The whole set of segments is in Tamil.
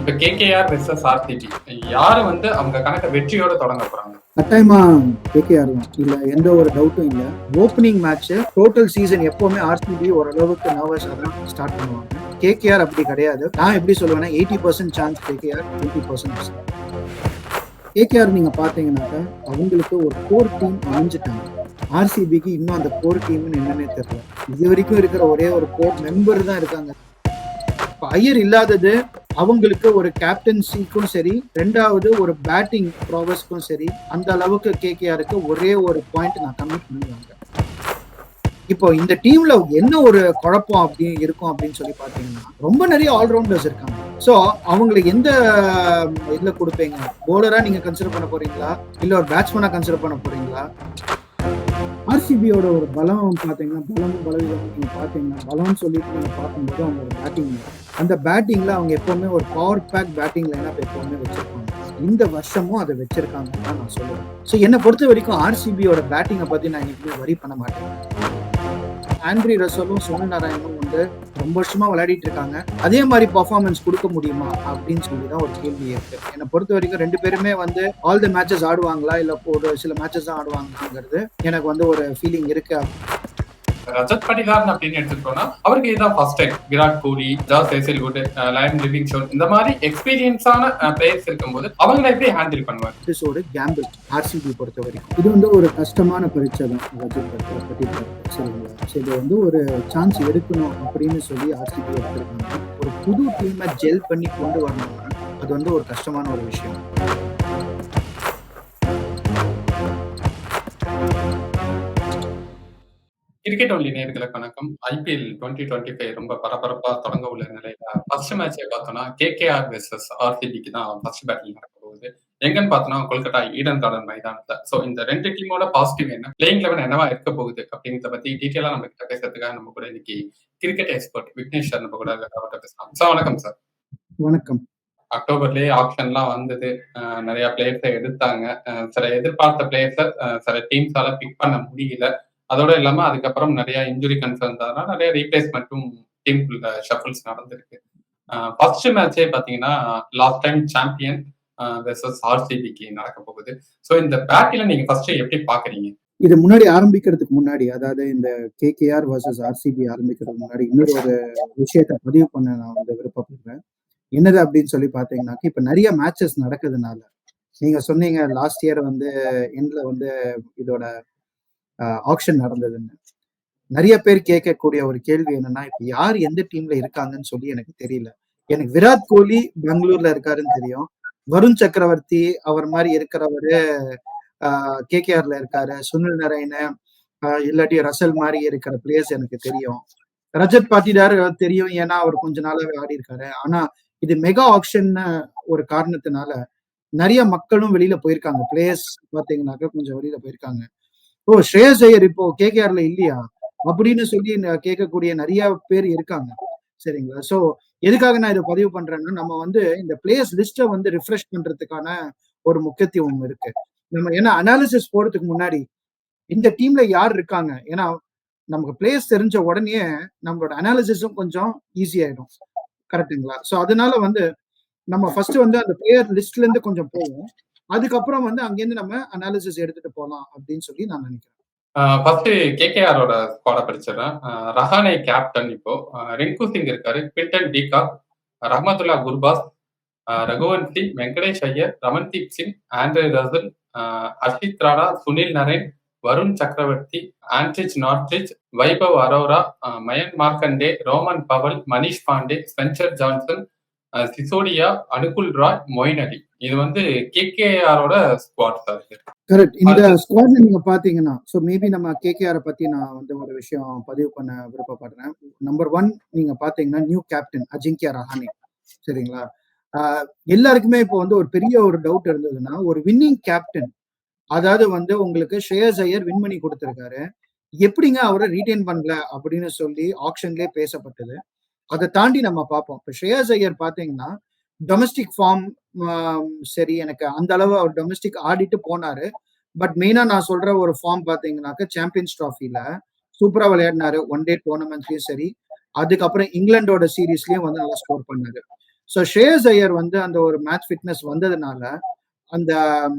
இப்ப கேகேஆர் வெர்சஸ் ஆர்சிடி யாரு வந்து அவங்க கணக்க வெற்றியோட தொடங்க போறாங்க? கட்டாயமா கேகேஆர் தான் இல்ல எந்த ஒரு டவுட்டும் இல்ல. ஓப்பனிங் மேட்ச் டோட்டல் சீசன் எப்பவுமே ஆர்சிபி ஓரளவுக்கு நர்வஸ் தான் ஸ்டார்ட் பண்ணுவாங்க. கேகேஆர் அப்படி கிடையாது. நான் எப்படி சொல்லுவேன்னா eighty percent chance KKR twenty percent KKR நீங்க பாத்தீங்கன்னாக்கா அவங்களுக்கு ஒரு கோர் டீம் அமைஞ்சிட்டாங்க. ஆர்சிபிக்கு இன்னும் அந்த கோர் டீம்னு என்னன்னே தெரியல. இது வரைக்கும் இருக்கிற ஒரே ஒரு கோர் மெம்பர் தான் இருக்காங்க. இப்ப ஐயர் இல்லாதது அவங்களுக்கு ஒரு கேப்டன்சிக்கும் சரி ரெண்டாவது ஒரு பேட்டிங் ப்ராவஸ்க்கும் சரி அந்த அளவுக்கு கேகேஆருக்கு ஒரே ஒரு பாயிண்ட் நான் கம்மி பண்ணுவாங்க. இப்போ இந்த டீம்ல என்ன ஒரு குழப்பம் அப்படி இருக்கும் அப்படின்னு சொல்லி பாத்தீங்கன்னா ரொம்ப நிறைய ஆல்ரவுண்டர்ஸ் இருக்காங்க. ஸோ அவங்களுக்கு எந்த இதுல கொடுப்பீங்க? போலரா நீங்க கன்சிடர் பண்ண போறீங்களா? இல்ல ஒரு பேட்ஸ்மேனா கன்சிடர் பண்ண போறீங்களா? ஆர்சிபியோட ஒரு பலம் பார்த்தீங்கன்னா பலம் பலவீனம் நீங்க பார்த்தீங்கன்னா பலம்னு சொல்லிட்டு நீங்க பார்க்கும்போது அவங்க பேட்டிங் அந்த பேட்டிங்ல அவங்க எப்பவுமே ஒரு பவர் பேக் பேட்டிங் என்ன எப்பவுமே வச்சிருப்பாங்க. இந்த வருஷமும் அதை வச்சிருக்காங்கன்னு தான் நான் சொல்லுவேன். ஸோ என்னை பொறுத்த வரைக்கும் ஆர்சிபியோட பேட்டிங்கை பத்தி நான் இன்னைக்கு வரி பண்ண மாட்டேன். ஆண்ட்ரி ரசலும் சுனில் நாராயணும் வந்து ரொம்ப வருஷமா விளையாடிட்டு இருக்காங்க. அதே மாதிரி பர்ஃபார்மன்ஸ் கொடுக்க முடியுமா அப்படின்னு சொல்லி தான் ஒரு கேள்வி இருக்கு. என்னை பொறுத்த வரைக்கும் ரெண்டு பேருமே வந்து ஆல் த மேட்சஸ் ஆடுவாங்களா? இல்ல ஒரு சில மேட்சஸ் தான் ஆடுவாங்கங்கிறது எனக்கு வந்து ஒரு ஃபீலிங் இருக்கு. ரஜத் படிகாரன் அப்படின்னு எடுத்துக்கிட்டோம்னா அவருக்கு இதுதான் first time Virat Kohli Josh Hazlewood Liam Livingstone இந்த மாதிரி எக்ஸ்பீரியன்ஸான பிளேயர்ஸ் இருக்கும்போது அவங்களை எப்படி ஹேண்டில் பண்ணுவாங்க இது ஒரு கேம்பிள் ஆர்சிபி பொறுத்த வரைக்கும் இது வந்து ஒரு கஷ்டமான பரீட்சை தான் ரஜத் பட்லர் சரிங்களா இது வந்து ஒரு சான்ஸ் எடுக்கணும் அப்படின்னு சொல்லி ஆர்சிபி எடுத்திருக்காங்க. ஒரு புது டீமை ஜெல் பண்ணி கொண்டு வரணும்னா அது வந்து ஒரு கஷ்டமான ஒரு விஷயம். கிரிக்கெட் ஒன்லி நேர்களுக்கு வணக்கம். ஐபிஎல் டுவெண்ட்டி டுவெண்ட்டி ஃபைவ் ரொம்ப பரபரப்பா தொடங்க உள்ள நிலையில ஃபர்ஸ்ட் மேட்சே பார்த்தோம்னா கேகேஆர் வெர்சஸ் ஆர்சிபிக்கு தான் ஃபர்ஸ்ட் பேட்டில் நடக்க போகுது. எங்கன்னு பார்த்தோம்னா கொல்கத்தா ஈடன் கார்டன் மைதானத்துல. சோ இந்த ரெண்டு டீமோட பாசிட்டிவ் என்ன? பிளேயிங் லெவன் என்னவா இருக்க போகுது அப்படிங்கிறத பத்தி டீட்டெயிலா நம்ம கிட்ட பேசுறதுக்காக நம்ம கூட இன்னைக்கு கிரிக்கெட் எக்ஸ்பர்ட் விக்னேஷ் நம்ம கூட அவர்கிட்ட பேசலாம். சார் வணக்கம் சார் வணக்கம். அக்டோபர்லயே ஆப்ஷன்லாம் வந்தது. நிறைய பிளேயர்ஸை எடுத்தாங்க. சில எதிர்பார்த்த பிளேயர்ஸை சில டீம்ஸால பிக் பண்ண முடியல. அதோட இல்லாம அதுக்கப்புறம் நிறைய இன்ஜுரி கன்சர்ன்ஸ் அதனால நிறைய ரீப்ளேஸ்மெண்ட்டும் டீமுக்குள்ள ஷஃபிள்ஸ் நடந்திருக்கு. ஃபர்ஸ்ட் மேட்சே பாத்தீங்கன்னா லாஸ்ட் டைம் சாம்பியன் வெர்சஸ் ஆர்சிபிக்கு நடக்க போகுது. ஸோ இந்த பேட்டில நீங்க ஃபர்ஸ்ட் எப்படி பாக்குறீங்க இது முன்னாடி ஆரம்பிக்கிறதுக்கு முன்னாடி அதாவது இந்த கேகேஆர் வர்சஸ் ஆர்சிபி ஆரம்பிக்கிறதுக்கு முன்னாடி இன்னொரு ஒரு விஷயத்த பதிவு பண்ண நான் வந்து விருப்பப்படுறேன். என்னது அப்படின்னு சொல்லி பாத்தீங்கன்னாக்க இப்போ நிறைய மேட்சஸ் நடக்குதுனால நீங்க சொன்னீங்க லாஸ்ட் இயர் வந்து எண்ட்ல வந்து இதோட ஆக்ஷன் நடந்ததுன்னு. நிறைய பேர் கேட்கக்கூடிய ஒரு கேள்வி என்னன்னா இப்ப யார் எந்த டீம்ல இருக்காங்கன்னு சொல்லி எனக்கு தெரியல. எனக்கு விராட் கோலி பெங்களூர்ல இருக்காருன்னு தெரியும். வருண் சக்கரவர்த்தி அவர் மாதிரி இருக்கிறவரு கேகேஆர்ல இருக்காரு. சுனில் நரேன இல்லாட்டி ரசல் மாதிரி இருக்கிற பிளேயர்ஸ் எனக்கு தெரியும். ரஜத் பாட்டிதார் தெரியும் ஏன்னா அவர் கொஞ்ச நாளாவே ஆடி இருக்காரு ஆனா இது மெகா ஆக்ஷன் ஒரு காரணத்தினால நிறைய மக்களும் வெளியில போயிருக்காங்க. பிளேயர்ஸ் பாத்தீங்கன்னாக்க கொஞ்சம் வெளியில போயிருக்காங்க. ஓ ஸ்ரேயஸ் ஐயர் இப்போ கேகேஆர்ல இல்லையா? அப்படின்னு சொல்லி கேட்கக்கூடிய நிறைய பேர் இருக்காங்க. சரிங்களா? சோ எதுக்காக நான் இதை பதிவு பண்றேன்னா நம்ம வந்து இந்த பிளேயர்ஸ் லிஸ்ட்டை வந்து ரிஃப்ரெஷ் பண்றதுக்கான ஒரு முக்கியத்துவம் இருக்கு. நம்ம ஏன்னா அனாலிசிஸ் போறதுக்கு முன்னாடி இந்த டீம்ல யார் இருக்காங்க? ஏன்னா நமக்கு பிளேயர்ஸ் தெரிஞ்ச உடனே நம்மளோட அனாலிசிஸும் கொஞ்சம் ஈஸி ஆயிடும். கரெக்டுங்களா ஸோ அதனால வந்து நம்ம ஃபர்ஸ்ட் வந்து அந்த பிளேயர் லிஸ்ட்ல இருந்து கொஞ்சம் போவோம். அதுக்கப்புறம் வந்து அங்கேருந்து நம்ம அனாலிசிஸ் எடுத்துட்டு போகலாம் அப்படின்னு சொல்லி நான் நினைக்கிறேன். ஃபர்ஸ்ட் கேகேஆரோட ஸ்குவாட படிச்சிடறேன் ரஹானே கேப்டன் இப்போ. ரிங்கு சிங் இருக்காரு Quinton de Kock Rahmanullah Gurbaz Raghuvan Singh Venkatesh Iyer Ramandeep Singh Andre Russell Harshit Rana Sunil Narine Varun Chakravarthy Anrich Nortje Vaibhav Arora Mayank Markande Rovman Powell Manish Pandey Spencer Johnson Sisodia Anukul Roy Moeen Ali இது வந்து கேகேஆரோட ஸ்குவாட் கரெக்ட் இந்த ஸ்குவாட்ல நீங்க பாத்தீங்கன்னா சோ மேபி நம்ம கேகேஆர் பத்தி நான் வந்து ஒரு விஷயம் பதிவு பண்ண விருப்பப்படுறேன். நம்பர் ஒன் நீங்க பாத்தீங்கன்னா நியூ கேப்டன் அஜிங்கியா ரஹானே. சரிங்களா? எல்லாருக்குமே இப்போ வந்து ஒரு பெரிய ஒரு டவுட் இருந்ததுன்னா ஒரு வின்னிங் கேப்டன் அதாவது வந்து உங்களுக்கு ஷ்ரேயஸ் ஐயர் வின் பண்ணி கொடுத்திருக்காரு. எப்படிங்க அவரை ரீடைன் பண்ணல அப்படின்னு சொல்லி ஆப்ஷன்லேயே பேசப்பட்டது. அதை தாண்டி நம்ம பார்ப்போம். இப்போ ஸ்ரேயஸ் ஐயர் பார்த்தீங்கன்னா டொமஸ்டிக் ஃபார்ம் um, சரி எனக்கு அந்த அளவு அவர் டொமஸ்டிக் ஆடிட்டு போனாரு. பட் மெயினா நான் சொல்ற ஒரு ஃபார்ம் பாத்தீங்கன்னாக்க சாம்பியன்ஸ் ட்ராஃபில சூப்பரா விளையாடினாரு. ஒன் டே டோர்னமெண்ட்லயும் சரி. அதுக்கப்புறம் இங்கிலாண்டோட சீரீஸ்லயும் வந்து நல்லா ஸ்கோர் பண்ணாரு. ஸோ ஷேஸ் ஐயர் வந்து அந்த ஒரு மேட்ச் ஃபிட்னஸ் வந்ததுனால அந்த um,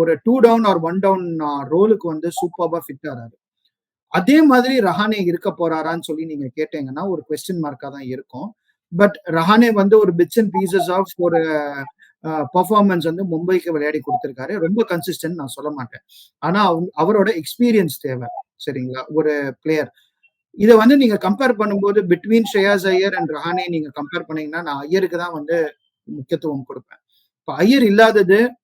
ஒரு two down or one down ரோலுக்கு வந்து சூப்பராக ஃபிட் ஆறாரு. அதே மாதிரி ரஹானே இருக்க போறாரான்னு சொல்லி நீங்க கேட்டீங்கன்னா ஒரு கொஸ்டின் மார்க்காக தான் இருக்கும். பட் ரஹானே வந்து ஒரு பிட்ஸ் அண்ட் பீசஸ் ஆஃப் ஒரு பர்ஃபார்மன்ஸ் வந்து மும்பைக்கு விளையாடி கொடுத்துருக்காரு. ரொம்ப கன்சிஸ்டன்ட் நான் சொல்ல மாட்டேன். ஆனா அவங்க- அவரோட எக்ஸ்பீரியன்ஸ் தேவை. சரிங்களா? ஒரு பிளேயர் இதை வந்து நீங்க கம்பேர் பண்ணும்போது பிட்வீன் ஷேயாஸ் ஐயர் அண்ட் ரஹானே நீங்க கம்பேர் பண்ணீங்கன்னா நான் ஐயருக்கு தான் வந்து முக்கியத்துவம் கொடுப்பேன். இப்போ ஐயர் இல்லாதது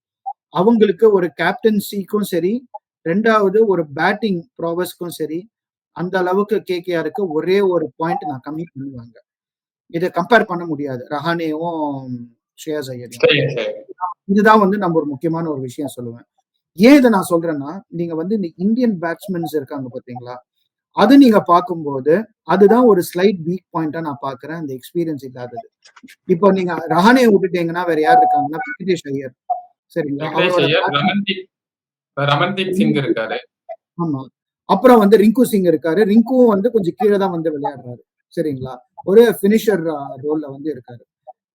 அவங்களுக்கு ஒரு கேப்டன்சிக்கும் சரி ரெண்டாவது ஒரு பேட்டிங் ப்ராவஸ்க்கும் சரி அந்த அளவுக்கு கேகேஆருக்கு ஒரே ஒரு பாயிண்ட் நான் கம்மி பண்ணுவாங்க. இதை கம்பேர் பண்ண முடியாது. ரஹானேவும் சரி சரி. இதுதான் வந்து நம்ம ஒரு முக்கியமான ஒரு விஷயம் சொல்லுவேன். ஏன் இதை நான் சொல்றேன்னா நீங்க வந்து இந்த இந்தியன் பேட்ஸ்மென்ஸ் இருக்காங்க பாத்தீங்களா அது நீங்க பார்க்கும்போது அதுதான் ஒரு ஸ்லைட் வீக் பாயிண்டா நான் பாக்குறேன் அந்த எக்ஸ்பீரியன்ஸ் இல்லாதது. இப்போ நீங்க ரஹானே விட்டுட்டீங்கன்னா வேற யார் இருக்காங்கன்னா வெங்கடேஷ் ஐயர். சரிங்களா? ஐயர் ஆமா. அப்புறம் வந்து ரிங்கு சிங் இருக்காரு. ரிங்குவும் வந்து கொஞ்சம் கீழே தான் வந்து விளையாடுறாரு. சரிங்களா? ஒரு ஃபினிஷர் ரோல்ல வந்து இருக்காரு.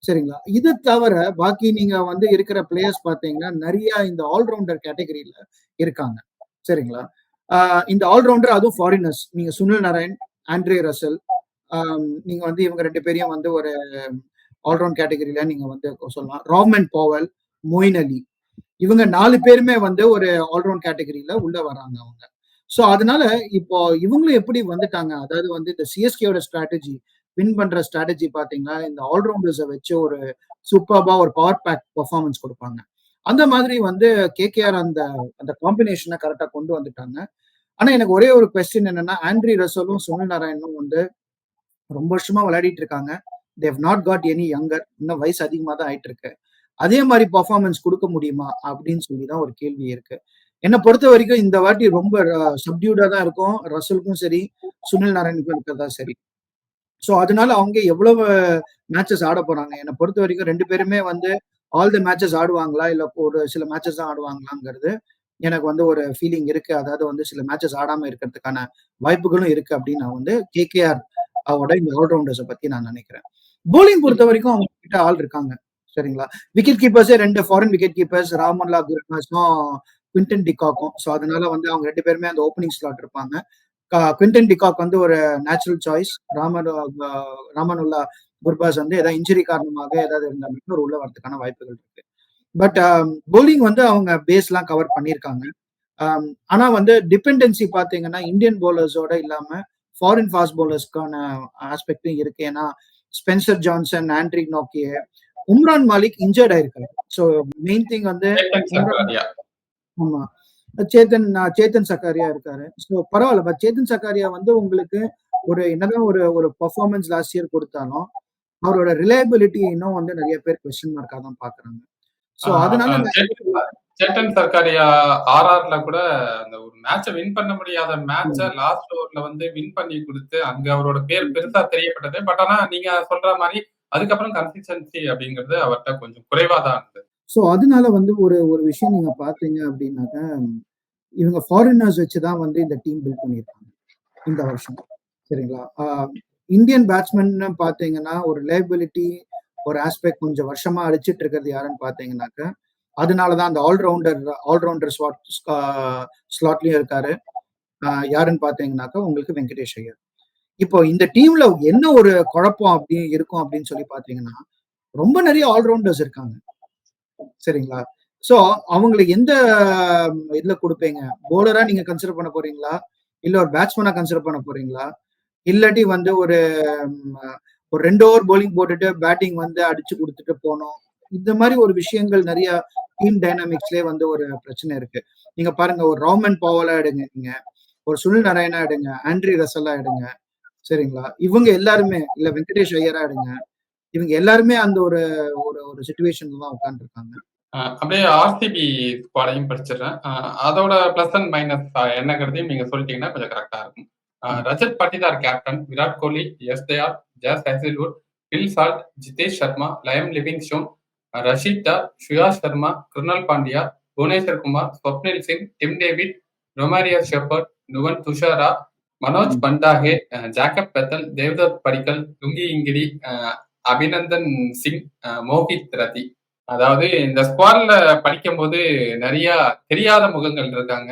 சரிங்களா? இது தவிர பாக்கி நீங்க வந்து இருக்கிற பிளேயர்ஸ் பாத்தீங்கன்னா நிறைய இந்த ஆல்ரவுண்டர் கேட்டகரியில இருக்காங்க. சரிங்களா? ஆஹ் இந்த ஆல்ரவுண்டர் அதுவும் ஃபாரினர்ஸ் நீங்க சுனில் நாராயண் ஆண்ட்ரே ரசல் நீங்க வந்து இவங்க ரெண்டு பேரையும் வந்து ஒரு ஆல்ரவுண்ட் கேட்டகரியில நீங்க வந்து சொல்லலாம். ராமன் பாவல் மொயின் அலி இவங்க நாலு பேருமே வந்து ஒரு ஆல்ரவுண்ட் கேட்டகரியில உள்ள வராங்க அவங்க. சோ அதனால இப்போ இவங்களும் எப்படி வந்துட்டாங்க? அதாவது வந்து இந்த சிஎஸ்கேயோட ஸ்ட்ராட்டஜி வின் பண்ற ஸ்ட்ராட்டஜி பாத்தீங்கன்னா இந்த ஆல்ரவுண்டர்ஸை வச்சு ஒரு சூப்பர்பா ஒரு பவர் பேக் பெர்ஃபார்மன்ஸ் கொடுப்பாங்க. அந்த மாதிரி வந்து கேகேஆர் அந்த அந்த காம்பினேஷனை கரெக்டா கொண்டு வந்துட்டாங்க. ஆனா எனக்கு ஒரே ஒரு கொஸ்டின் என்னன்னா ஆண்ட்ரி ரசலும் சுனில் நாராயணும் வந்து ரொம்ப வருஷமா விளையாடிட்டு இருக்காங்க. They not got any younger இன்னும் வயசு அதிகமா தான் ஆயிட்டு இருக்கு அதே மாதிரி பர்ஃபார்மன்ஸ் கொடுக்க முடியுமா அப்படின்னு சொல்லி தான் ஒரு கேள்வி இருக்கு. என்னை பொறுத்த வரைக்கும் இந்த வாட்டி ரொம்ப சப்டியூடா தான் இருக்கும். ரசலுக்கும் சரி சுனில் நாராயணுக்கும் இருக்கிறதா சரி. ஸோ அதனால அவங்க எவ்வளவு மேட்சஸ் ஆட போறாங்க? என்னை பொறுத்த வரைக்கும் ரெண்டு பேருமே வந்து ஆல் தி மேட்சஸ் ஆடுவாங்களா? இல்ல ஒரு சில மேட்சஸ் தான் ஆடுவாங்களாங்கிறது எனக்கு வந்து ஒரு ஃபீலிங் இருக்கு. அதாவது வந்து சில மேட்சஸ் ஆடாம இருக்கிறதுக்கான வாய்ப்புகளும் இருக்கு அப்படின்னு நான் வந்து கேகேஆர் அவரோட இந்த ஆல்ரவுண்டர்ஸை பத்தி நான் நினைக்கிறேன். போலிங் பொறுத்த வரைக்கும் அவங்க கிட்ட ஆள் இருக்காங்க. சரிங்களா? விக்கெட் கீப்பர்ஸே ரெண்டு ஃபாரின் விக்கெட் கீப்பர்ஸ் ராமன்லா குர்னாஸும் குவிண்டன் டிகாக்கும். ஸோ அதனால வந்து அவங்க ரெண்டு பேருமே அந்த ஓப்பனிங் ஸ்லாட் இருப்பாங்க. குவிண்டன் டிகாக் வந்து ஒரு நேச்சுரல் சாய்ஸ் ராமன் ராமனுல்லா குர்பாஸ் வந்து ஏதாவது இன்ஜுரி காரணமாக ஏதாவது இருந்தா மட்டும் ஒரு உள்ள வரதுக்கான வாய்ப்புகள் இருக்கு. பட் போலிங் வந்து அவங்க பேஸ்லாம் கவர் பண்ணியிருக்காங்க. ஆனா வந்து டிபெண்டன்சி பாத்தீங்கன்னா இந்தியன் பவுலர்ஸோட இல்லாம ஃபாரின் ஃபாஸ்ட் பவுலர்ஸ்க்கான ஆஸ்பெக்டும் இருக்கு. ஏன்னா ஸ்பென்சர் ஜான்சன் ஆண்ட்ரி நோக்கிய உம்ரான் மாலிக் இன்ஜர்ட் ஆயிருக்காரு. ஸோ மெயின் திங் வந்து ஆமா. சேத்தன் சேத்தன் சக்காரியா இருக்காரு. ஸோ பரவாயில்ல பட் சேத்தன் சக்காரியா வந்து உங்களுக்கு ஒரு என்னதான் ஒரு ஒரு பர்ஃபார்மன்ஸ் லாஸ்ட் இயர் கொடுத்தாலும் அவரோட ரிலையபிலிட்டி இன்னும் வந்து நிறைய பேர் கொஸ்டின் மார்க்கா தான் பாக்குறாங்க ஸோ அதனால சேத்தன் சர்க்காரியா ஆர்ஆர்ல கூட அந்த ஒரு மேட்சை வின் பண்ண முடியாத மேட்ச லாஸ்ட் ஓவர்ல வந்து வின் பண்ணி கொடுத்து அங்க அவரோட பேர் பெருசா தெரியப்பட்டது. பட் ஆனா நீங்க சொல்ற மாதிரி அதுக்கப்புறம் கன்சிஸ்டன்சி அப்படிங்கிறது அவர்கிட்ட கொஞ்சம் குறைவா தான் இருந்தது. ஸோ அதனால வந்து ஒரு ஒரு விஷயம் நீங்க பாத்தீங்க அப்படின்னாக்க இவங்க ஃபாரினர்ஸ் வச்சு தான் வந்து இந்த டீம் பில்ட் பண்ணியிருக்காங்க இந்த வருஷம். சரிங்களா? ஆஹ் இந்தியன் பேட்ஸ்மேன் பார்த்தீங்கன்னா ஒரு ரிலையபிலிட்டி ஒரு ஆஸ்பெக்ட் கொஞ்சம் வருஷமா அடிச்சிட்டு இருக்கிறது யாருன்னு பாத்தீங்கன்னாக்க அதனாலதான் அந்த ஆல்ரவுண்டர் ஆல்ரவுண்டர் ஸ்லாட் ஸ்லாட்லயும் இருக்காரு. ஆஹ் யாருன்னு பார்த்தீங்கன்னாக்கா உங்களுக்கு வெங்கடேஷ் ஐயர். இப்போ இந்த டீம்ல என்ன ஒரு குழப்பம் அப்படி இருக்கும் அப்படின்னு சொல்லி பார்த்தீங்கன்னா ரொம்ப நிறைய ஆல்ரவுண்டர்ஸ் இருக்காங்க. சரிங்களா? சோ அவங்களுக்கு எந்த இதுல கொடுப்பீங்க? போலரா நீங்க கன்சிடர் பண்ண போறீங்களா? இல்ல ஒரு பேட்ஸ்மேனா கன்சிடர் பண்ண போறீங்களா? இல்லாட்டி வந்து ஒரு ஒரு ரெண்டு ஓவர் போலிங் போட்டுட்டு பேட்டிங் வந்து அடிச்சு கொடுத்துட்டு போனோம் இந்த மாதிரி ஒரு விஷயங்கள் நிறைய டீம் டைனாமிக்ஸ்லயே வந்து ஒரு பிரச்சனை இருக்கு. நீங்க பாருங்க ஒரு ராமன் பாவலா எடுங்க நீங்க. ஒரு சுனில் நாராயணா எடுங்க. ஆண்ட்ரி ரசலா எடுங்க. சரிங்களா? இவங்க எல்லாருமே இல்ல வெங்கடேஷ் ஐயரா எடுங்க. இவங்க எல்லாருமே அந்த ஒரு ஒரு ஒரு சுச்சுவேஷன்ல தான் உட்காந்துருக்காங்க அப்படியே ஆர்சிபி ஸ்குவாடையும் படிச்சிடுறேன். அதோட பிளஸ் அண்ட் மைனஸ் என்னங்கிறதையும் நீங்க சொல்லிட்டீங்கன்னா கொஞ்சம் கரெக்டா இருக்கும். Rajat Patidar captain Virat Kohli Yash Dayal Josh Hazlewood Phil Salt Jitesh Sharma Liam Livingstone Rasikh Suyash Sharma Krunal Pandya Bhuvneshwar Kumar Swapnil Singh Tim David Romario Shepherd Nuwan Thushara Manoj Bhandage Jacob Bethell Devdutt Padikkal Lungi Ngidi ah Abhinandan Singh, uh Mohit Rathee. அதாவது இந்த ஸ்குவாட்ல படிக்கும்போது நெறைய தெரியாத முகங்கள் இருக்காங்க.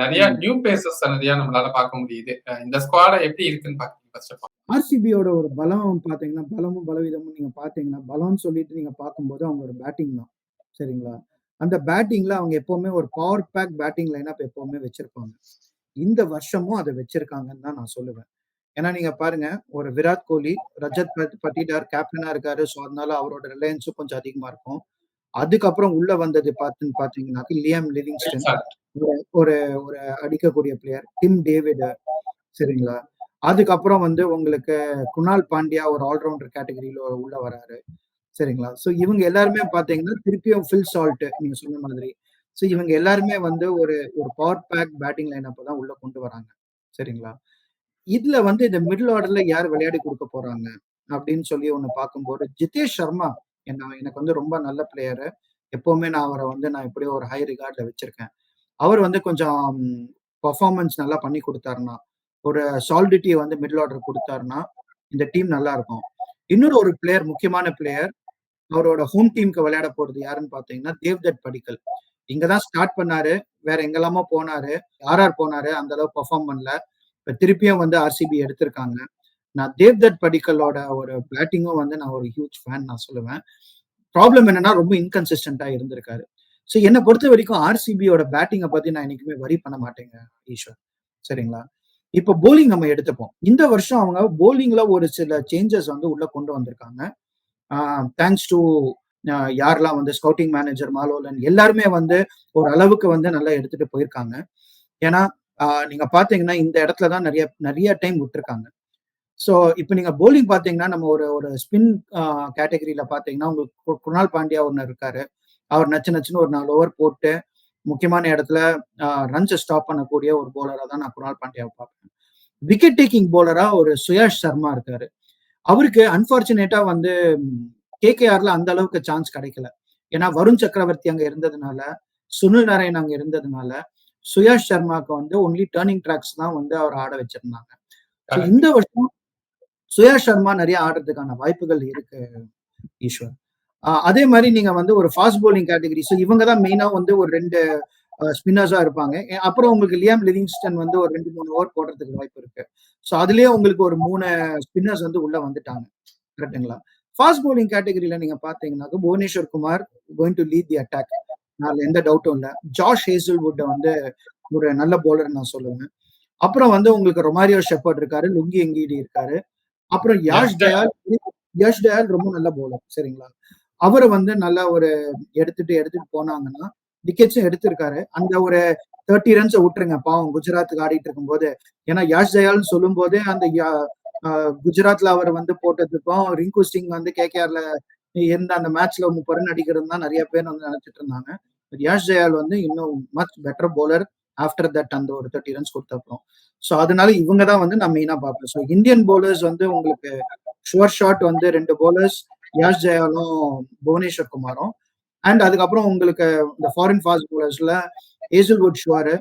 நெறைய. நியூ ஃபேஸஸ் நெறைய நம்மளால பார்க்க முடியுது. இந்த ஸ்குவாட் எப்படி இருக்குன்னு பார்க்குறீங்க ஃபர்ஸ்ட் ஆஃப் ஆல்? ஆர்சிபியோட ஒரு பலம் பார்த்தீங்கன்னா, பலமும் பலவீனமும் நீங்க பார்த்தீங்கன்னா, பலம்னு சொல்லிட்டு நீங்க பார்க்கும்போது அவங்களோட பேட்டிங் தான். சரிங்களா? அந்த பேட்டிங்ல அவங்க எப்பவுமே ஒரு பவர் பேக் பேட்டிங் லைனப் எப்பவுமே வச்சிருப்பாங்க. இந்த வருஷமும் அத வச்சிருக்காங்கன்னு தான் நான் சொல்லுவேன். ஏன்னா நீங்க பாருங்க, ஒரு விராட் கோலி, ரஜத் பட் பட்டிதார் கேப்டனா இருக்காரு. ஸோ அதனால அவரோட ரிலையன்ஸும் கொஞ்சம் அதிகமா இருக்கும். அதுக்கப்புறம் உள்ள வந்தது பார்த்துன்னு பார்த்தீங்கன்னாக்க லியாம் லிவிங்ஸ்டன். எக்ஸாக்ட். ஒரு ஒரு ஒரு அடிக்கக்கூடிய பிளேயர். டிம் டேவிட் சரிங்களா? அதுக்கப்புறம் வந்து உங்களுக்கு குணால் பாண்டியா ஒரு ஆல் ரவுண்டர் கேட்டகரில உள்ள வராரு. சரிங்களா? ஸோ இவங்க எல்லாருமே பார்த்தீங்கன்னா, திருப்பியும் ஃபில் சால்ட் நீங்க சொன்ன மாதிரி. ஸோ இவங்க எல்லாருமே வந்து ஒரு ஒரு பவர் பேக் பேட்டிங் லைனப்ப தான் உள்ள கொண்டு வராங்க. சரிங்களா? இதுல வந்து இந்த மிடில் ஆர்டர்ல யார் விளையாடி கொடுக்க போறாங்க? அப்படின்னு சொல்லி ஒண்ணு பார்க்கும்போது, ஜிதேஷ் சர்மா என்ன எனக்கு வந்து ரொம்ப நல்ல பிளேயரு. எப்பவுமே நான் அவரை வந்து நான் எப்படியோ ஒரு ஹை ரிகார்ட்ல வச்சிருக்கேன். அவர் வந்து கொஞ்சம் பர்ஃபார்மன்ஸ் நல்லா பண்ணி கொடுத்தாருன்னா ஒரு சால்டிட்டியை வந்து மிடில் ஆர்டர் கொடுத்தாருன்னா இந்த டீம் நல்லா இருக்கும். இன்னொரு ஒரு பிளேயர் முக்கியமான பிளேயர், அவரோட ஹோம் டீம்க்கு விளையாட போறது யாருன்னு பார்த்தீங்கன்னா, தேவ்தட் படிக்கல். இங்கதான் ஸ்டார்ட் பண்ணாரு. வேற எங்கெல்லாமோ போனாரு. ஆர்ஆர் போனாரு. அந்த அளவு பெர்ஃபார்ம் பண்ணல. இப்போ திருப்பியும் வந்து ஆர்சிபி எடுத்திருக்காங்க. நான் தேவ்தத் படிக்கலோட ஒரு பேட்டிங்கும் வந்து நான் ஒரு ஹியூஜ் ஃபேன் நான் சொல்லுவேன். ப்ராப்ளம் என்னன்னா ரொம்ப இன்கன்சிஸ்டன்ட்டா இருந்திருக்காரு. ஸோ என்னை பொறுத்த வரைக்கும் ஆர்சிபியோட பேட்டிங்கை பத்தி நான் என்னைக்குமே வரி பண்ண மாட்டேங்க ஈஸ்வர். சரிங்களா? இப்போ பவுலிங் நம்ம எடுத்துப்போம். இந்த வருஷம் அவங்க பவுலிங்ல ஒரு சில சேஞ்சஸ் வந்து உள்ள கொண்டு வந்திருக்காங்க. தேங்க்ஸ் டூ யாரெல்லாம் வந்து ஸ்கவுட்டிங் மேனேஜர் மாலோலன் எல்லாருமே வந்து ஒரு அளவுக்கு வந்து நல்லா எடுத்துட்டு போயிருக்காங்க. ஏன்னா, நீங்க பார்த்தீங்கன்னா, இந்த இடத்துல தான் நிறைய நிறைய டைம் விட்டுருக்காங்க. ஸோ இப்போ நீங்க பவுலிங் பார்த்தீங்கன்னா, நம்ம ஒரு ஒரு ஸ்பின் அ பார்த்தீங்கன்னா, உங்களுக்கு கு குணால் பாண்டியா ஒன்று இருக்காரு. அவர் நச்சு நச்சுன்னு ஒரு நாலு ஓவர் போட்டு, முக்கியமான இடத்துல ரன்ஸை ஸ்டாப் பண்ணக்கூடிய ஒரு போலராக தான் நான் குணால் பாண்டியாவை பார்ப்பேன். விக்கெட் டேக்கிங் பவுலரா ஒரு சுயாஷ் சர்மா இருக்காரு. அவருக்கு அன்பார்ச்சுனேட்டா வந்து கேகேஆர்ல அந்த அளவுக்கு சான்ஸ் கிடைக்கல. ஏன்னா வருண் சக்கரவர்த்தி அங்க இருந்ததுனால, சுனில் நாராயண் அங்க இருந்ததுனால, சுயாஷ் சர்மாக்கு வந்து ஒன்லி டர்னிங் ட்ராக்ஸ் தான் வந்து அவர ஆட வச்சிருந்தாங்க. இந்த வருஷம் சுயாஷ் சர்மா நெறைய ஆடுறதுக்கான வாய்ப்புகள் இருக்கு ஈஸ்வர். அதே மாரி நீங்க வந்து ஒரு ஃபாஸ்ட் பவுலிங் கேட்டகரி ஸோ இவங்க தான் மெயினா வந்து ஒரு 2 அ ஸ்பின்னர்ஸா இருப்பாங்க. அப்புறம் உங்களுக்கு லியாம் லிவிங்ஸ்டன் வந்து ஒரு 2, 3 ஓவர் போடுறதுக்கு வாய்ப்பு இருக்கு. ஸோ அதிலேயே உங்களுக்கு ஒரு 3 ஸ்பின்னர்ஸ் வந்து உள்ள வந்துட்டாங்க. கரெக்ட்டுங்களா? ஃபாஸ்ட் பவுலிங் கேட்டகரில நீங்க பார்த்தீங்கன்னாக்க, Bhuvneshwar Kumar going to lead the attack. அதுல எந்த டவுட்டும் இல்ல. ஜாஷ் ஹேசல்வுட் வந்து ஒரு நல்ல பவுலர்ன்னு நான் சொல்லுவேன். அப்புறம் வந்து உங்களுக்கு ரொமாரியோ ஷெப்பர்ட் இருக்காரு. லுங்கி எங்கீடி இருக்காரு. அப்புறம் யாஷ் தயால் யஷ் தயால் ரொம்ப நல்ல பவுலர். சரிங்களா? அவர வந்து நல்லா ஒரு எடுத்துட்டு எடுத்துட்டு போனாங்கன்னா, விக்கெட்ஸும் எடுத்திருக்காரு. அந்த ஒரு 30 ரன்ஸ விட்டுருங்க. பாவம் குஜராத்துக்கு ஆடிட்டு இருக்கும்போது. ஏன்னா யாஷ் தயால்ன்னு சொல்லும்போதே அந்த யா அ குஜராத்ல அவர் வந்து போட்டதுக்கும், ரிங்கு சிங் வந்து கேகேஆர்ல இருந்த அந்த மேட்ச்ல 30 ரன் அடிக்கிறது தான் நிறைய பேர் வந்து நினைச்சிட்டு இருந்தாங்க. பட் யாஷ் ஜெயால் வந்து இன்னும் much better bowler after that அந்த ஒரு 30 ரன்ஸ் கொடுத்த அப்புறம். ஸோ அதனால இவங்க தான் வந்து நான் மெயினா பார்ப்பேன். ஸோ இந்தியன் பவுலர்ஸ் வந்து உங்களுக்கு ஷுவர் ஷாட் வந்து ரெண்டு பவுலர்ஸ் யாஷ் ஜெயாலும் புவனேஸ்வர் குமாரும். அண்ட் அதுக்கப்புறம் உங்களுக்கு இந்த ஃபாரின் ஃபாஸ்ட் பவுலர்ஸ்ல ஹேசல்வுட் ஷுவாரு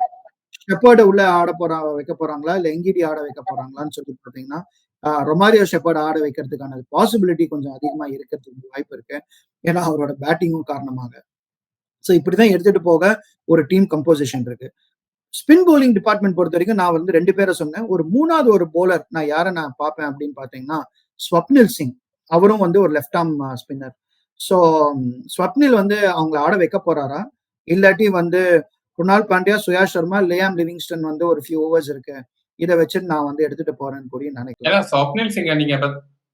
ஷெப்பர்டு உள்ள ஆட போறா வைக்க போறாங்களா? இல்ல எங்கிடி ஆட வைக்க போறாங்களான்னு சொல்லி பார்த்தீங்கன்னா, ரொமாரியோ ஷெப்பர்ட் ஆட வைக்கிறதுக்கான பாசிபிலிட்டி கொஞ்சம் அதிகமா இருக்கிறதுக்கு வாய்ப்பு இருக்கு. ஏன்னா அவரோட பேட்டிங்கும் காரணமாக. ஸோ இப்படிதான் எடுத்துட்டு போக ஒரு டீம் கம்போசிஷன் இருக்கு. ஸ்பின் போலிங் டிபார்ட்மெண்ட் பொறுத்தவரைக்கும் நான் வந்து ரெண்டு பேரை சொன்னேன். ஒரு மூணாவது ஒரு போலர் நான் யாரை நான் பார்ப்பேன் அப்படின்னு பார்த்தீங்கன்னா, ஸ்வப்னில் சிங். அவரும் வந்து ஒரு left arm spinner. So Swapnil வந்து அவங்கள ஆட வைக்க போறாரா? இல்லாட்டி வந்து குணால் பாண்டியா, சுயாஷ் சர்மா, லியாம் லிவிங்ஸ்டன் வந்து ஒரு ஃபியூ ஓவர்ஸ் இருக்கு. இத வச்சுட்டு நான் வந்து எடுத்துட்டு போறேன்னு கூட நினைக்கலாம். ஏன்னா ஸ்வப்னில் சிங்க நீங்க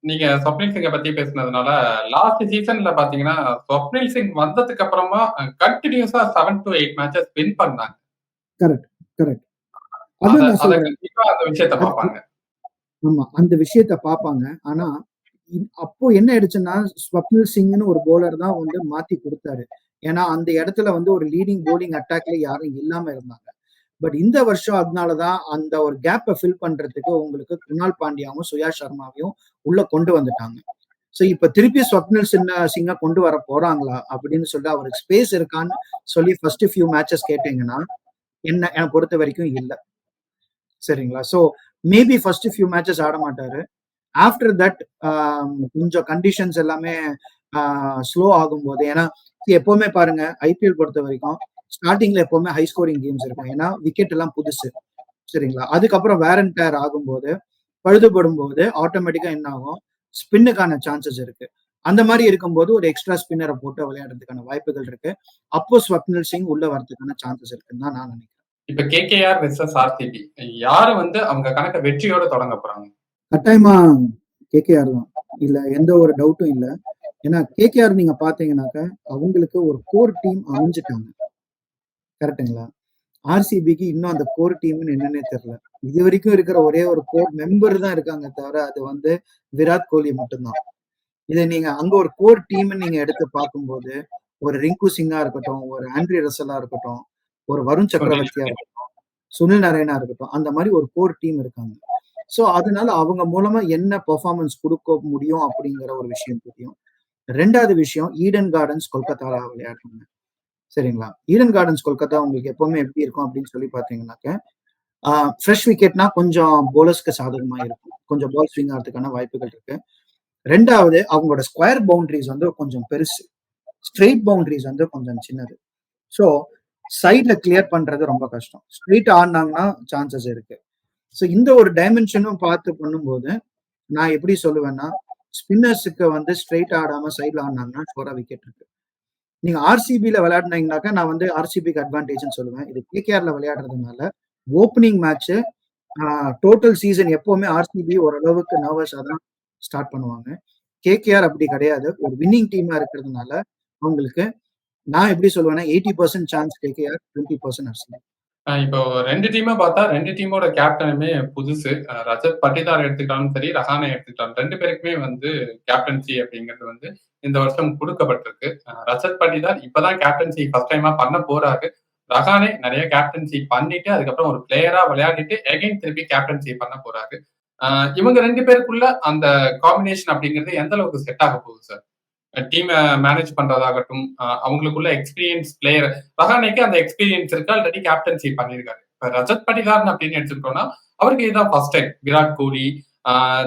நீங்க ஸ்வப்னில் சிங்க பத்தி பேசுனதுனால, லாஸ்ட் சீசன்ல பார்த்தீங்கன்னா, ஸ்வப்னில் சிங் வந்ததுக்கு அப்புறமா கன்டினியூஸா 7 டூ 8 மேட்சஸ் வின் பண்ணாங்க. Correct, correct. அந்த விஷயத்த அது பார்ப்பாங்க. ஆமா. அந்த விஷயத்த பார்ப்பாங்க. ஆனா, அப்போ என்ன ஆயிடுச்சுன்னா, ஸ்வப்னில் சிங்ன்னு ஒரு பவுலர் தான் வந்து மாத்தி குடுத்தாரு. ஏன்னா, அந்த இடத்துல வந்து ஒரு லீடிங் பவுலிங் அட்டாக்ல யாரும் இல்லாம இருந்தாங்க. பட் இந்த வருஷம் அதனால தான் அந்த ஒரு கேப்ப ஃபில் பண்றதுக்கு உங்களுக்கு குணால் பாண்டியாவும், சுயாஷ் சர்மாவையும் உள்ள கொண்டு வந்துட்டாங்க. ஸோ இப்போ திருப்பி ஸ்வப்னில் சின்ன சிங்க கொண்டு வர போறாங்களா? அப்படின்னு சொல்லி அவருக்கு ஸ்பேஸ் இருக்கான்னு சொல்லி ஃபர்ஸ்ட் ஃபியூ மேட்சஸ் கேட்டீங்கன்னா, என்ன என்னை பொறுத்த வரைக்கும் இல்ல. சரிங்களா? So maybe first few matches ஆட மாட்டாரு. ஆஃப்டர் தட் கொஞ்சம் கண்டிஷன்ஸ் எல்லாமே ஸ்லோ ஆகும்போது ஏன்னா எப்பவுமே பாருங்க ஐபிஎல் பொறுத்த வரைக்கும் ஸ்டார்டிங்ல எப்பவுமே ஹை ஸ்கோரிங் கேம்ஸ் இருக்கும். ஏன்னா விக்கெட் எல்லாம் புதுசு. சரிங்களா? அதுக்கப்புறம் வேர் அண்ட் டயர் ஆகும்போது பழுதுபடும் போது ஆட்டோமேட்டிக்கா என்ன ஆகும் ஸ்பின்னுக்கான சான்சஸ் இருக்கு. அந்த மாதிரி இருக்கும்போது ஒரு எக்ஸ்ட்ரா ஸ்பின்னரை போட்டு விளையாடுறதுக்கான வாய்ப்புகள் இருக்கு. அப்போ ஸ்வப்னில் சிங் உள்ள வரதுக்கான சான்சஸ் இருக்குன்னு தான் நான் நினைக்கிறேன். இப்ப கேகேஆர் வெர்சஸ் ஆர்சிபி யாரு வந்து அவங்க கணக்க வெற்றியோட தொடங்க போறாங்க? கட்டாயமா கேகேஆர் தான். இல்ல எந்த ஒரு டவுட்டும் இல்ல. ஏன்னா கேகேஆர் நீங்க பாத்தீங்கன்னாக்க அவங்களுக்கு ஒரு கோர் டீம் அமைஞ்சிட்டாங்க. கரெக்டுங்களா ஆர்சிபிக்கு இன்னும் அந்த கோர் டீம்னு என்னன்னே தெரியல. இது வரைக்கும் இருக்கிற ஒரே ஒரு கோர் மெம்பர் தான் இருக்காங்க தவிர அது வந்து விராட் கோலி மட்டும்தான். இதை நீங்க அங்க ஒரு கோர் டீம் நீங்க எடுத்து பார்க்கும்போது ஒரு ரிங்கு சிங்கா இருக்கட்டும் ஒரு ஆண்ட்ரி ரசலா இருக்கட்டும் ஒரு வருண் சக்கரவர்த்தியா இருக்கட்டும் சுனில் நரேனா இருக்கட்டும் அந்த மாதிரி ஒரு கோர் டீம் இருக்காங்க. ஸோ அதனால அவங்க மூலமா என்ன பெர்ஃபார்மன்ஸ் கொடுக்க முடியும் அப்படிங்கிற ஒரு விஷயம் தெரியும். ரெண்டாவது விஷயம் ஈடன் கார்டன்ஸ் கொல்கத்தால விளையாடுறாங்க. சரிங்களா? ஈடன் கார்டன்ஸ் கொல்கத்தா உங்களுக்கு எப்பவுமே எப்படி இருக்கும் அப்படின்னு சொல்லி பார்த்தீங்கன்னாக்க ஃப்ரெஷ் விக்கெட்னா கொஞ்சம் போலர்ஸ்க்கு சாதகமாக இருக்கும். கொஞ்சம் பால் ஸ்விங் ஆகிறதுக்கான வாய்ப்புகள் இருக்கு. ரெண்டாவது அவங்களோட ஸ்கொயர் பவுண்டரிஸ் வந்து கொஞ்சம் பெருசு. ஸ்ட்ரெயிட் பவுண்டரிஸ் வந்து கொஞ்சம் சின்னது. ஸோ சைட்ல கிளியர் பண்றது ரொம்ப கஷ்டம். ஸ்ட்ரெயிட் ஆடினாங்கன்னா சான்சஸ் இருக்கு. ஸோ இந்த ஒரு டைமென்ஷனும் பார்த்து பண்ணும்போது நான் எப்படி சொல்லுவேன்னா ஸ்பின்னர்ஸுக்கு வந்து ஸ்ட்ரெயிட் ஆடாம சைட்ல ஆடினாங்கன்னா ஸ்கோரா விக்கெட் இருக்கு. நீங்க ஆர்சிபியில விளையாடினீங்கனாக்கா நான் வந்து ஆர்சிபிக்கு அட்வான்டேஜ்னு சொல்லுவேன். இது கேகேஆர்ல விளையாடுறதுனால ஓப்பனிங் மேட்ச் டோட்டல் சீசன் எப்பவுமே ஆர்சிபி ஓரளவுக்கு நர்வஸாக தான் ஸ்டார்ட் பண்ணுவாங்க. கேகேஆர் அப்படி கிடையாது. ஒரு வின்னிங் டீமா இருக்கிறதுனால அவங்களுக்கு நான் எப்படி சொல்லுவேன்னா eighty percent chance KKR twenty percent RCB இப்போ ரெண்டு டீமா பார்த்தா ரெண்டு டீமோட கேப்டனுமே புதுசு. ரஜத் பட்டிதார் எடுத்துக்கிட்டாலும் சரி ரஹானை எடுத்துக்கிட்டாலும் ரெண்டு பேருக்குமே வந்து கேப்டன்சி அப்படிங்கிறது வந்து இந்த வருஷம் கொடுக்கப்பட்டிருக்கு. ரஜத் பட்டிதார் இப்பதான் கேப்டன்சி ஃபர்ஸ்ட் டைமா பண்ண போறாரு. ரஹானே நிறைய கேப்டன்சி பண்ணிட்டு அதுக்கப்புறம் ஒரு பிளேயரா விளையாடிட்டு எகைன் திருப்பி கேப்டன்சி பண்ண போறாரு. இவங்க ரெண்டு பேருக்குள்ள அந்த காம்பினேஷன் அப்படிங்கிறது எந்த அளவுக்கு செட் ஆக போகுது சார் டீமை மேனேஜ் பண்றதாகட்டும் அவங்களுக்குள்ள எக்ஸ்பீரியன்ஸ் பிளேயர் ரஹானேக்கு அந்த எக்ஸ்பீரியன்ஸ் இருக்கு. ஆல்ரெடி கேப்டன்சி பண்ணியிருக்காரு. இப்ப ரஜத் பட்டிதாரன் அப்படின்னு எடுத்துக்கிட்டோம்னா அவருக்கு இதுதான் first time Virat Kohli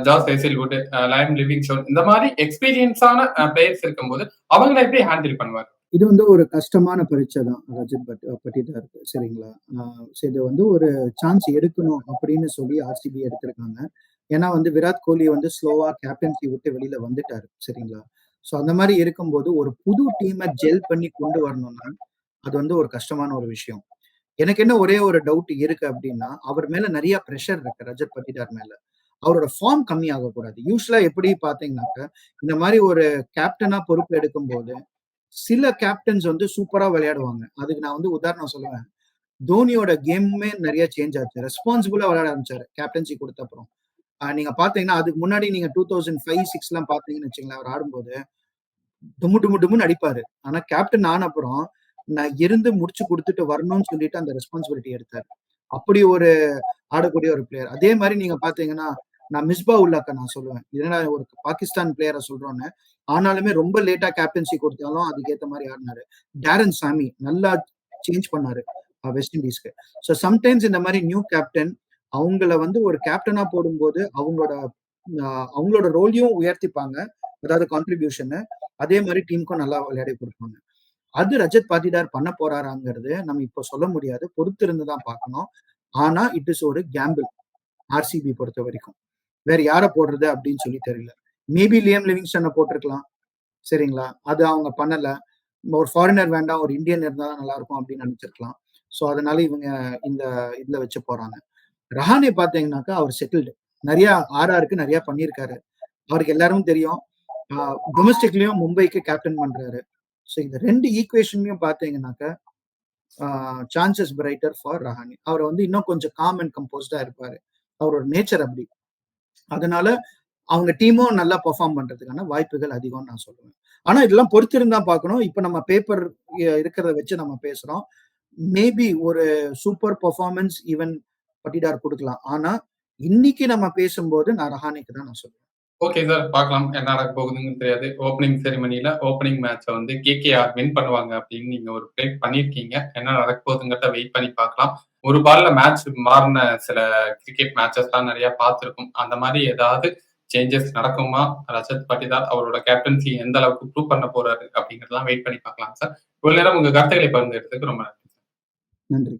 Josh Hazlewood Liam Livingstone இந்த மாதிரி எக்ஸ்பீரியன்ஸான பிளேயர்ஸ் இருக்கும்போது அவங்கள எப்படி ஹேண்டில் பண்ணுவார்? இது வந்து ஒரு கஷ்டமான பரீட்சை தான் ரஜத் பட் பட்டிதாருக்கு சரிங்களா? இது வந்து ஒரு சான்ஸ் எடுக்கணும் அப்படின்னு சொல்லி ஆர்சிபி எடுத்திருக்காங்க. ஏன்னா வந்து விராட் கோலி வந்து ஸ்லோவா கேப்டன்சி விட்டு வெளியில வந்துட்டாரு. சரிங்களா? ஸோ அந்த மாதிரி இருக்கும்போது ஒரு புது டீமை ஜெல் பண்ணி கொண்டு வரணும்னா அது வந்து ஒரு கஷ்டமான ஒரு விஷயம். எனக்கு என்ன ஒரே ஒரு டவுட் இருக்கு அப்படின்னா அவர் மேல நிறைய ப்ரெஷர் இருக்கு ரஜத் பட்டிதார் மேல. அவரோட ஃபார்ம் கம்மி ஆகக்கூடாது யூஸ்வலா எப்படி பாத்தீங்கன்னாக்க இந்த மாதிரி ஒரு கேப்டனா பொறுப்பு எடுக்கும் போது சில கேப்டன்ஸ் வந்து சூப்பரா விளையாடுவாங்க. அதுக்கு நான் வந்து உதாரணம் சொல்லுவேன். தோனியோட கேமுமே நிறைய சேஞ்ச் ஆச்சு. ரெஸ்பான்சிபிளா விளையாட ஆரம்பிச்சாரு கேப்டன்சி கொடுத்த அப்புறம் நீங்க பாத்தீங்கன்னா அதுக்கு முன்னாடி நீங்க டூ தௌசண்ட் ஃபைவ் சிக்ஸ் எல்லாம் பாத்தீங்கன்னு வச்சுங்களேன் அவர் ஆடும்போது டுமு டுமு டுமுன்னு அடிப்பாரு. ஆனா கேப்டன் ஆன அப்புறம் நான் இருந்து முடிச்சு கொடுத்துட்டு வரணும்னு சொல்லிட்டு அந்த ரெஸ்பான்சிபிலிட்டி எடுத்தாரு. அப்படி ஒரு ஆடக்கூடிய ஒரு பிளேயர் அதே மாதிரி நீங்க பாத்தீங்கன்னா நான் மிஸ்பா உல்லாக்க நான் சொல்லுவேன். இதனால ஒரு பாகிஸ்தான் பிளேயரை சொல்றோன்னு ஆனாலுமே ரொம்ப லேட்டா கேப்டன்சி கொடுத்தாலும் அதுக்கேற்ற மாதிரி ஆடினாரு. டேரன் சாமி நல்லா சேஞ்ச் பண்ணாரு வெஸ்ட் இண்டீஸ்க்கு ஸோ சம்டைம்ஸ் இந்த மாதிரி நியூ கேப்டன் அவங்கள வந்து ஒரு கேப்டனா போடும்போது அவங்களோட அவங்களோட ரோலையும் உயர்த்திப்பாங்க. அதாவது கான்ட்ரிபியூஷனு அதே மாதிரி டீமுக்கும் நல்லா விளையாடி கொடுப்பாங்க. அது ரஜத் பாட்டிதார் பண்ண போறாராங்கிறது நம்ம இப்போ சொல்ல முடியாது. பொறுத்திருந்து தான் பார்க்கணும். ஆனா இட் இஸ் ஒரு கேம்பிள் ஆர்சிபி பொறுத்த வரைக்கும். வேற யாரை போடுறது அப்படின்னு சொல்லி தெரியல. மேபி லியம் லிவிங்ஸ்டனை போட்டிருக்கலாம். சரிங்களா? அது அவங்க பண்ணல. ஒரு ஃபாரினர் வேண்டாம் ஒரு இந்தியன் இருந்தால் நல்லா இருக்கும் அப்படின்னு நினைச்சிருக்கலாம். ஸோ அதனால இவங்க இந்த இதில் வச்சு போறாங்க. ரஹானே பார்த்தீங்கன்னாக்கா அவர் செட்டில்டு நிறைய ஆர்ஆருக்கு நிறைய பண்ணியிருக்காரு. அவருக்கு எல்லாரும் தெரியும். டொமஸ்டிக்லயும் மும்பைக்கு கேப்டன் பண்றாரு. ஸோ இந்த ரெண்டு ஈக்குவேஷன்லையும் பார்த்தீங்கன்னாக்கா சான்சஸ் பிரைட்டர் ஃபார் ரஹானி அவர் வந்து இன்னும் கொஞ்சம் காம் அண்ட் கம்போஸ்டா இருப்பாரு. அவரோட நேச்சர் அப்படி. அதனால அவங்க டீமும் நல்லா பெர்ஃபார்ம் பண்றதுக்கான வாய்ப்புகள் அதிகம்னு நான் சொல்லுவேன். ஆனா இதெல்லாம் பொறுத்திருந்தா பார்க்கணும். இப்ப நம்ம பேப்பர் இருக்கிறத வச்சு நம்ம பேசுறோம். மேபி ஒரு சூப்பர் பெர்ஃபார்மன்ஸ் ஈவன் பட்டிடார் கொடுக்கலாம். ஆனா இன்னைக்கு நம்ம பேசும்போது நான் ரஹானிக்கு தான் நான் சொல்லுவேன் ஓகே சார் பார்க்கலாம். என்ன நடக்க போகுதுன்னு தெரியாது. ஓப்பனிங் செரிமனில ஓப்பனிங் மேட்சை வந்து கேகேஆர் வின் பண்ணுவாங்க அப்படின்னு நீங்க ஒரு பிளேட் பண்ணிருக்கீங்க. என்ன நடக்க போகுதுங்கிறத வெயிட் பண்ணி பார்க்கலாம். ஒரு பால்ல மேட்ச் மாறின சில கிரிக்கெட் மேட்சஸ் எல்லாம் நிறைய பார்த்துருக்கும். அந்த மாதிரி ஏதாவது சேஞ்சஸ் நடக்குமா? ரஜத் பாட்டிதார் அவரோட கேப்டன்சி எந்த அளவுக்கு ப்ரூவ் பண்ண போறாரு அப்படிங்கறதெல்லாம் வெயிட் பண்ணி பார்க்கலாம் சார் இவ்வளவு நேரம் உங்க கருத்துக்களை பகிர்ந்ததுக்கு ரொம்ப நன்றி நன்றி.